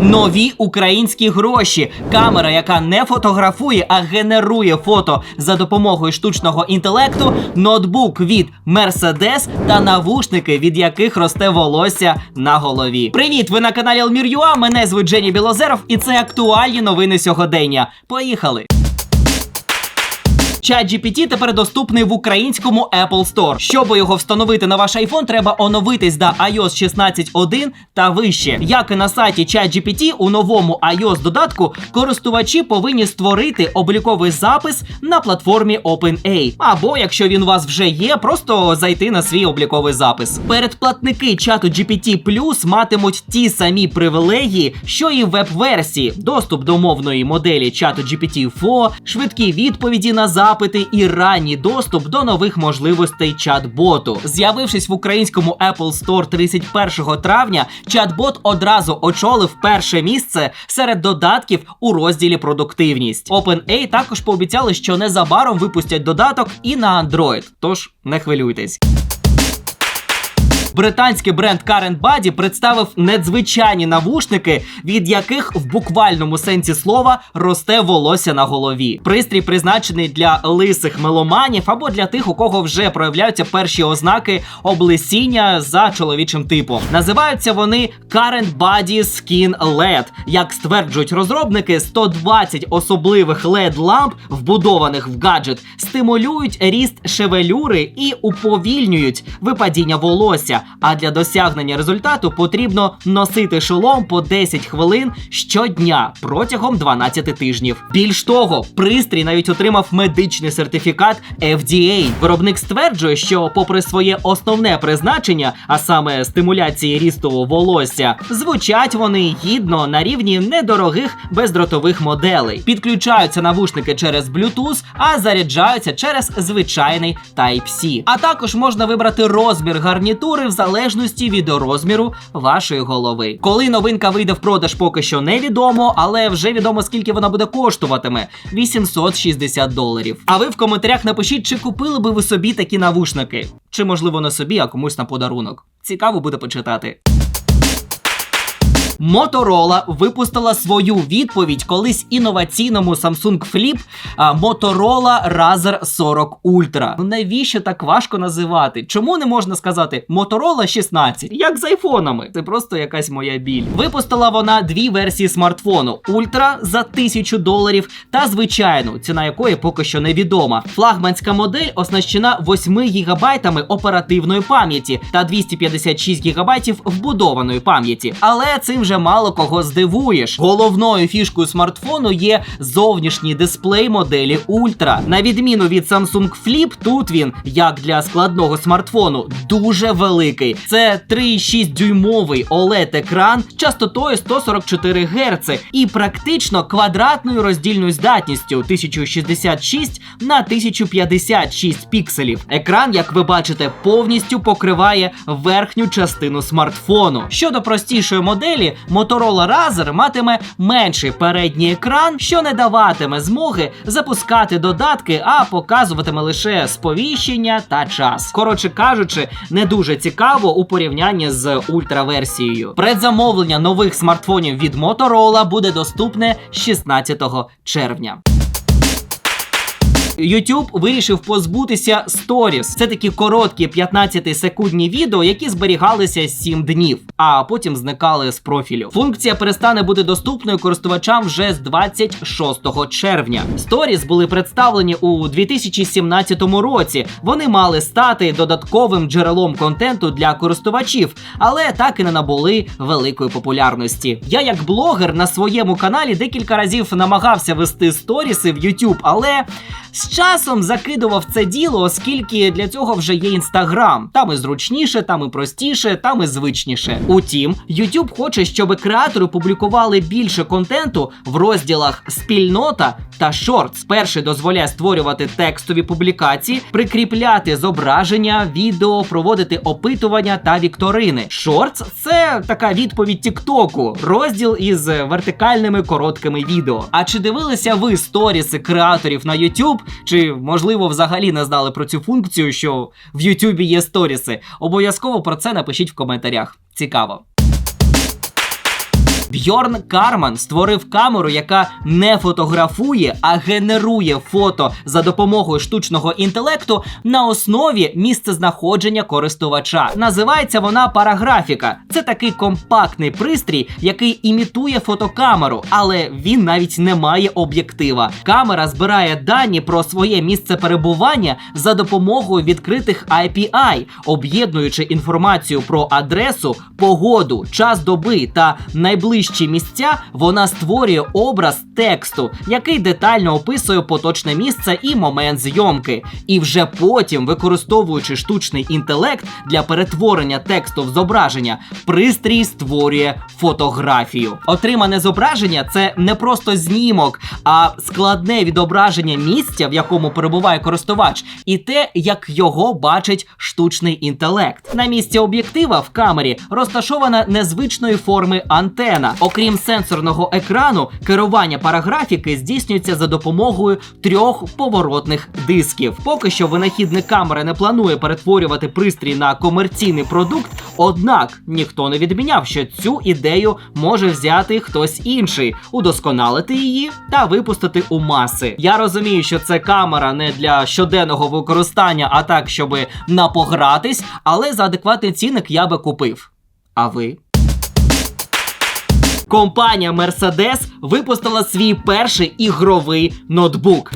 Нові українські гроші. Камера, яка не фотографує, а генерує фото за допомогою штучного інтелекту, ноутбук від Mercedes та навушники, від яких росте волосся на голові. Привіт! Ви на каналі Almir.ua, Мене звуть Джені Білозеров, і це актуальні новини сьогодення. Поїхали! ChatGPT тепер доступний в українському Apple Store. Щоб його встановити на ваш iPhone, треба оновитись до iOS 16.1 та вище. Як і на сайті ChatGPT, у новому iOS додатку користувачі повинні створити обліковий запис на платформі OpenAI. Або якщо він у вас вже є, просто зайти на свій обліковий запис. Передплатники чату GPT Plus матимуть ті самі привілегії, що і веб-версії: доступ до мовної моделі чату GPT-4, швидкі відповіді на запити і ранній доступ до нових можливостей чат-боту. З'явившись в українському Apple Store 31 травня, чат-бот одразу очолив перше місце серед додатків у розділі продуктивність. OpenAI також пообіцяли, що незабаром випустять додаток і на Android, тож не хвилюйтесь. Британський бренд Current Body представив надзвичайні навушники, від яких в буквальному сенсі слова росте волосся на голові. Пристрій призначений для лисих меломанів або для тих, у кого вже проявляються перші ознаки облесіння за чоловічим типом. Називаються вони Current Body Skin LED. Як стверджують розробники, 120 особливих led ламп, вбудованих в гаджет, стимулюють ріст шевелюри і уповільнюють випадіння волосся. А для досягнення результату потрібно носити шолом по 10 хвилин щодня протягом 12 тижнів. Більш того, пристрій навіть отримав медичний сертифікат FDA. Виробник стверджує, що, попри своє основне призначення, а саме стимуляції рісту волосся, звучать вони гідно на рівні недорогих бездротових моделей. Підключаються навушники через Bluetooth, а заряджаються через звичайний Type-C. А також можна вибрати розмір гарнітури в залежності від розміру вашої голови. Коли новинка вийде в продаж, поки що невідомо, але вже відомо скільки вона буде коштуватиме 860 доларів. А ви в коментарях напишіть, чи купили би ви собі такі навушники, чи можливо не собі, а комусь на подарунок. Цікаво буде почитати. Motorola випустила свою відповідь колись інноваційному Samsung Flip Motorola Razr 40 Ultra. Ну навіщо так важко називати? Чому не можна сказати Motorola 16? Як з айфонами? Це просто якась моя біль. Випустила вона дві версії смартфону: Ultra за 1000 доларів та звичайну, ціна якої поки що невідома. Флагманська модель оснащена 8 гігабайтами оперативної пам'яті та 256 гігабайтів вбудованої пам'яті. Але цим вже мало кого здивуєш. Головною фішкою смартфону є зовнішній дисплей моделі Ultra. На відміну від Samsung Flip, тут він, як для складного смартфону, дуже великий. Це 3,6 дюймовий oled екран з частотою 144 Гц і практично квадратною роздільною здатністю 1066 на 1056 пікселів. Екран, як ви бачите, повністю покриває верхню частину смартфону. Щодо простішої моделі, Motorola Razr матиме менший передній екран, що не даватиме змоги запускати додатки, а показуватиме лише сповіщення та час. Коротше кажучи, не дуже цікаво у порівнянні з ультраверсією. Предзамовлення нових смартфонів від Motorola буде доступне 16 червня. YouTube вирішив позбутися Stories. Це такі короткі 15-секундні відео, які зберігалися 7 днів, а потім зникали з профілю. Функція перестане бути доступною користувачам вже з 26 червня. Stories були представлені у 2017 році. Вони мали стати додатковим джерелом контенту для користувачів, але так і не набули великої популярності. Я, як блогер, на своєму каналі декілька разів намагався вести сторіси в YouTube, але з часом закидував це діло, оскільки для цього вже є інстаграм. Там і зручніше, там і простіше, там і звичніше. Утім, YouTube хоче, щоб креатори публікували більше контенту в розділах спільнота та шортс. Перший дозволяє створювати текстові публікації, прикріпляти зображення, відео, проводити опитування та вікторини. Шортс це така відповідь Тіктоку, розділ із вертикальними короткими відео. А чи дивилися ви сторіси креаторів на YouTube? Чи можливо взагалі не знали про цю функцію, що в Ютубі є сторіси? Обов'язково про це напишіть в коментарях. Цікаво. Бьорн Карман створив камеру, яка не фотографує, а генерує фото за допомогою штучного інтелекту на основі місцезнаходження користувача. Називається вона параграфіка. Це такий компактний пристрій, який імітує фотокамеру, але він навіть не має об'єктива. Камера збирає дані про своє місце перебування за допомогою відкритих API, об'єднуючи інформацію про адресу, погоду, час доби та найближчі місця, вона створює образ тексту, який детально описує поточне місце і момент зйомки. І вже потім, використовуючи штучний інтелект для перетворення тексту в зображення, пристрій створює фотографію. Отримане зображення це не просто знімок, а складне відображення місця, в якому перебуває користувач, і те, як його бачить штучний інтелект. На місці об'єктива в камері розташована незвичної форми антена. Окрім сенсорного екрану, керування параграфіки здійснюється за допомогою трьох поворотних дисків. Поки що винахідник камери не планує перетворювати пристрій на комерційний продукт, однак ніхто не відміняв, що цю ідею може взяти хтось інший, удосконалити її та випустити у маси. Я розумію, що це камера не для щоденного використання, а так, щоб напогратись, але за адекватний цінник я би купив. А ви? Компанія Mercedes випустила свій перший ігровий ноутбук.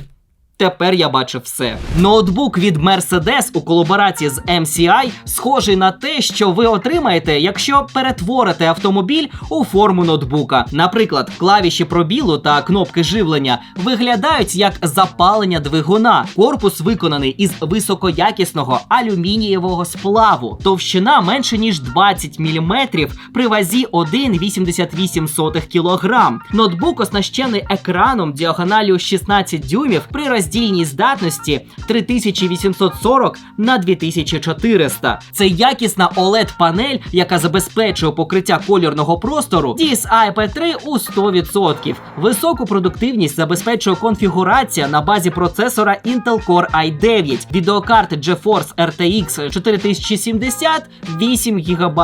Тепер я бачив все. Ноутбук від Mercedes у колаборації з MCI схожий на те, що ви отримаєте, якщо перетворите автомобіль у форму ноутбука. Наприклад, клавіші пробілу та кнопки живлення виглядають як запалення двигуна. Корпус виконаний із високоякісного алюмінієвого сплаву. Товщина менше ніж 20 мм при вазі 1,88 кг. Ноутбук оснащений екраном діагоналію 16 дюймів при роздільній здатності 3840 на 2400. Це якісна oled панель яка забезпечує покриття кольорного простору DSI P3 у 100%. Високу продуктивність забезпечує конфігурація на базі процесора Intel Core i9, відеокарти GeForce RTX 4070 8 ГБ.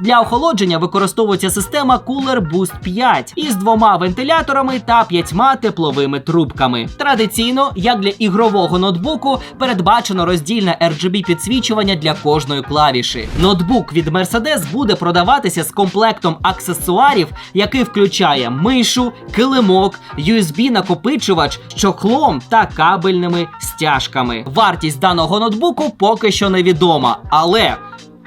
Для охолодження використовується система Cooler Boost 5 із двома вентиляторами та п'ятьма тепловими трубками. Традиційно, як для ігрового ноутбуку, передбачено роздільне RGB підсвічування для кожної клавіші. Ноутбук від Mercedes буде продаватися з комплектом аксесуарів, який включає мишу, килимок, USB-накопичувач, чохлом та кабельними стяжками. Вартість даного ноутбуку поки що невідома, але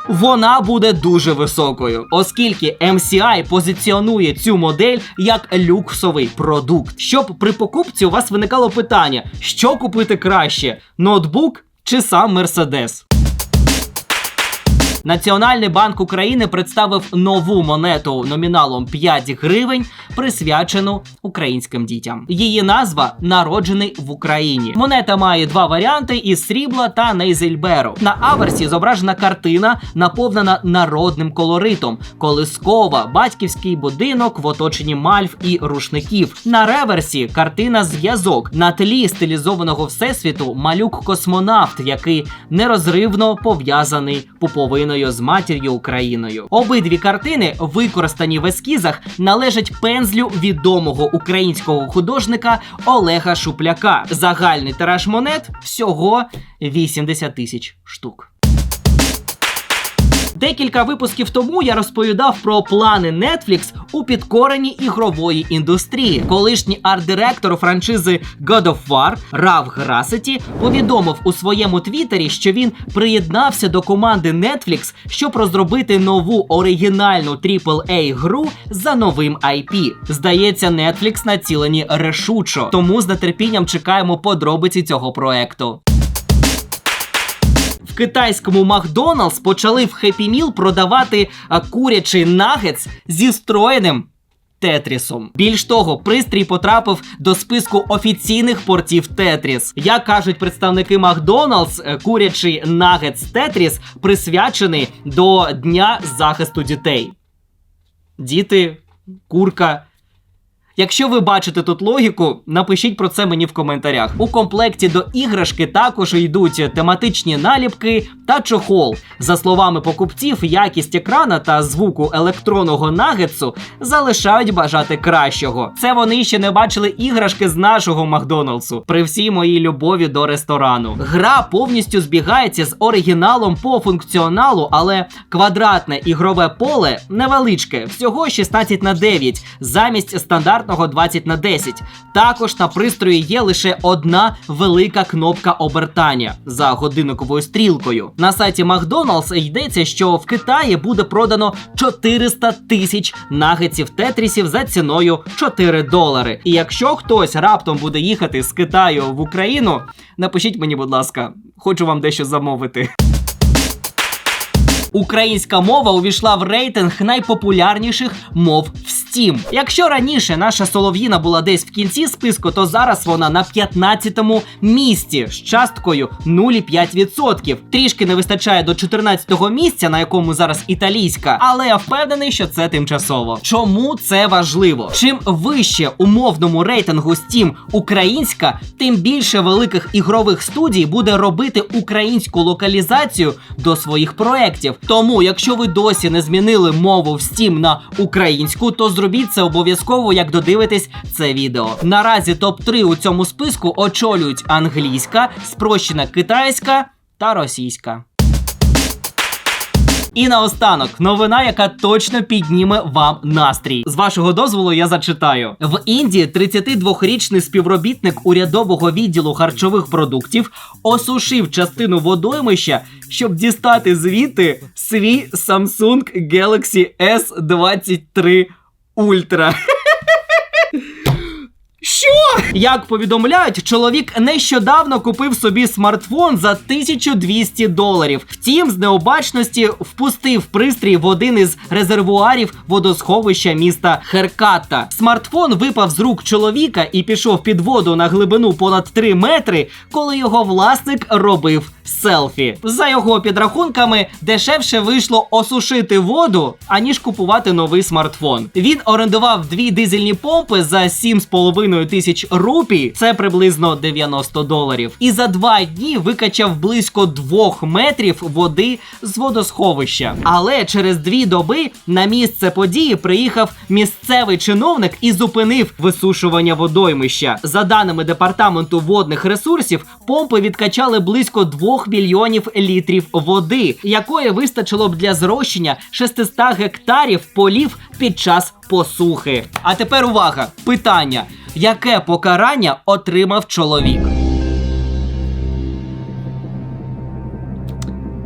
вона буде дуже високою, оскільки MCI позиціонує цю модель як люксовий продукт. Щоб при покупці у вас виникало питання, що купити краще: ноутбук чи сам Мерседес. Національний банк України представив нову монету номіналом 5 гривень, присвячену українським дітям. Її назва народжений в Україні. Монета має два варіанти із срібла та нейзельберу. На аверсі зображена картина, наповнена народним колоритом: колискова, батьківський будинок в оточенні мальв і рушників. На реверсі картина зв'язок на тлі стилізованого всесвіту малюк космонавт, який нерозривно пов'язаний пуповиною з матір'ю Україною. Обидві картини, використані в ескізах, належать пензлю відомого українського художника Олега Шупляка. Загальний тираж монет всього 80 тисяч штук. Декілька випусків тому я розповідав про плани Netflix у підкоренні ігрової індустрії. Колишній арт-директор франшизи God of War Рав Грасеті повідомив у своєму твіттері, що він приєднався до команди Netflix, щоб розробити нову оригінальну aaa гру за новим IP. Здається, Netflix націлені решучо, тому з нетерпінням чекаємо подробиці цього проекту. Китайському Макдоналдс почали в Happy Meal продавати курячий нагетс зі встроєним Тетрісом. Більш того, пристрій потрапив до списку офіційних портів Тетріс. Як кажуть представники Макдоналдс, е, курячий нагетс Тетріс присвячений до Дня захисту дітей. Діти, курка. Якщо ви бачите тут логіку, напишіть про це мені в коментарях. У комплекті до іграшки також йдуть тематичні наліпки та чохол. За словами покупців, якість екрана та звуку електронного нагетсу залишають бажати кращого. Це вони ще не бачили іграшки з нашого Макдоналдсу. При всій моїй любові до ресторану. Гра повністю збігається з оригіналом по функціоналу, але квадратне ігрове поле невеличке, всього 16 на 9, замість стандартного 20 на 10. Також на пристрої є лише одна велика кнопка обертання за годинниковою стрілкою. На сайті Макдоналдс йдеться, що в Китаї буде продано 400 тисяч нагетсів тетрісів за ціною 4 долари. І якщо хтось раптом буде їхати з Китаю в Україну, напишіть мені, будь ласка, хочу вам дещо замовити. Українська мова увійшла в рейтинг найпопулярніших мов в Steam. Якщо раніше наша солов'їна була десь в кінці списку, то зараз вона на 15-му місці з часткою 0,5%. Трішки не вистачає до 14-го місця, на якому зараз італійська, але я впевнений, що це тимчасово. Чому це важливо? Чим вище у мовному рейтингу Steam українська, тим більше великих ігрових студій буде робити українську локалізацію до своїх проєктів. Тому, якщо ви досі не змінили мову в Steam на українську, то зробіть це обов'язково, як додивитесь це відео. Наразі топ-3 у цьому списку очолюють англійська, спрощена китайська та російська. І наостанок новина, яка точно підніме вам настрій. З вашого дозволу я зачитаю в Індії. 32-річний співробітник урядового відділу харчових продуктів осушив частину водоймища, щоб дістати звідти свій Samsung Galaxy S23 Ultra. Що? Як повідомляють, чоловік нещодавно купив собі смартфон за 1200 доларів. Втім, з необачності впустив пристрій в один із резервуарів водосховища міста Херката. Смартфон випав з рук чоловіка і пішов під воду на глибину понад 3 метри, коли його власник робив селфі. За його підрахунками, дешевше вийшло осушити воду, аніж купувати новий смартфон. Він орендував дві дизельні помпи за 7,5 тисяч рупій, це приблизно 90 доларів. І за два дні викачав близько 2 метрів води з водосховища. Але через дві доби на місце події приїхав місцевий чиновник і зупинив висушування водоймища. За даними департаменту водних ресурсів, помпи відкачали близько 2 мільйонів літрів води, якої вистачило б для зрощення 600 гектарів полів під час посухи. А тепер увага! Питання: яке покарання отримав чоловік?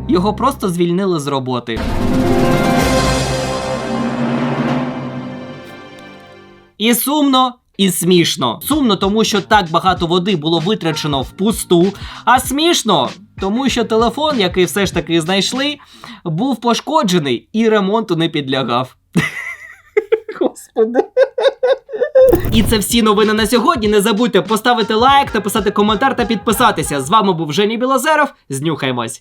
Його просто звільнили з роботи. І сумно. І смішно. Сумно, тому що так багато води було витрачено впусту, а смішно, тому що телефон, який все ж таки знайшли, був пошкоджений і ремонту не підлягав. Господи. І це всі новини на сьогодні. Не забудьте поставити лайк, написати коментар та підписатися. З вами був Жені Білозеров. Знюхаймось.